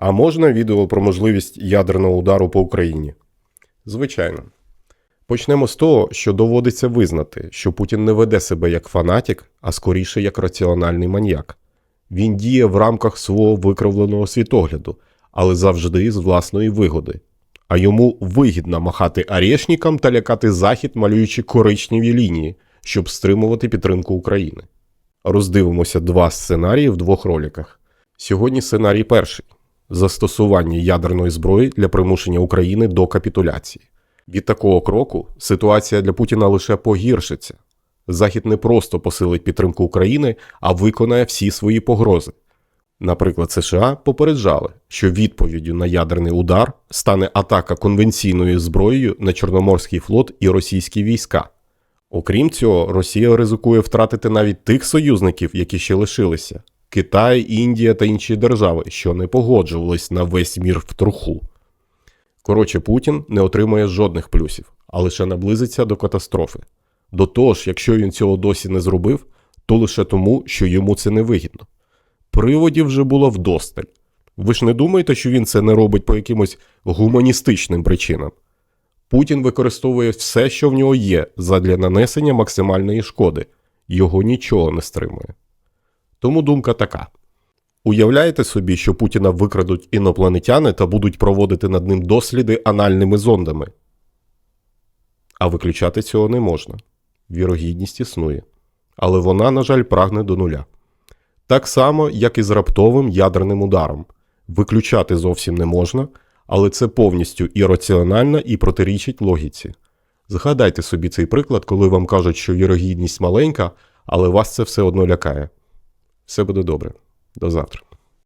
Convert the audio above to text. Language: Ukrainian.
А можна відео про можливість ядерного удару по Україні? Звичайно. Почнемо з того, що доводиться визнати, що Путін не веде себе як фанатік, а скоріше як раціональний маньяк. Він діє в рамках свого викривленого світогляду, але завжди з власної вигоди. А йому вигідно махати арешникам та лякати захід, малюючи коричневі лінії, щоб стримувати підтримку України. Роздивимося два сценарії в двох роликах. Сьогодні сценарій перший застосування ядерної зброї для примушення України до капітуляції. Від такого кроку ситуація для Путіна лише погіршиться. Захід не просто посилить підтримку України, а виконає всі свої погрози. Наприклад, США попереджали, що відповіддю на ядерний удар стане атака конвенційною зброєю на Чорноморський флот і російські війська. Окрім цього, Росія ризикує втратити навіть тих союзників, які ще лишилися Китай, Індія та інші держави, що не погоджувались на весь мір в труху. Коротше, Путін не отримує жодних плюсів, а лише наблизиться до катастрофи. До того ж, якщо він цього досі не зробив, то лише тому, що йому це не вигідно. Приводів вже було вдосталь. Ви ж не думаєте, що він це не робить по якимось гуманістичним причинам? Путін використовує все, що в нього є, задля нанесення максимальної шкоди. Його нічого не стримує. Тому думка така: уявляєте собі, що Путіна викрадуть інопланетяни та будуть проводити над ним досліди анальними зондами. А виключати цього не можна. Вірогідність існує. Але вона, на жаль, прагне до нуля. Так само, як і з раптовим ядерним ударом. Виключати зовсім не можна, але це повністю ірраціонально і протирічить логіці. Згадайте собі цей приклад, коли вам кажуть, що вірогідність маленька, але вас це все одно лякає. Все буде добре. До завтра.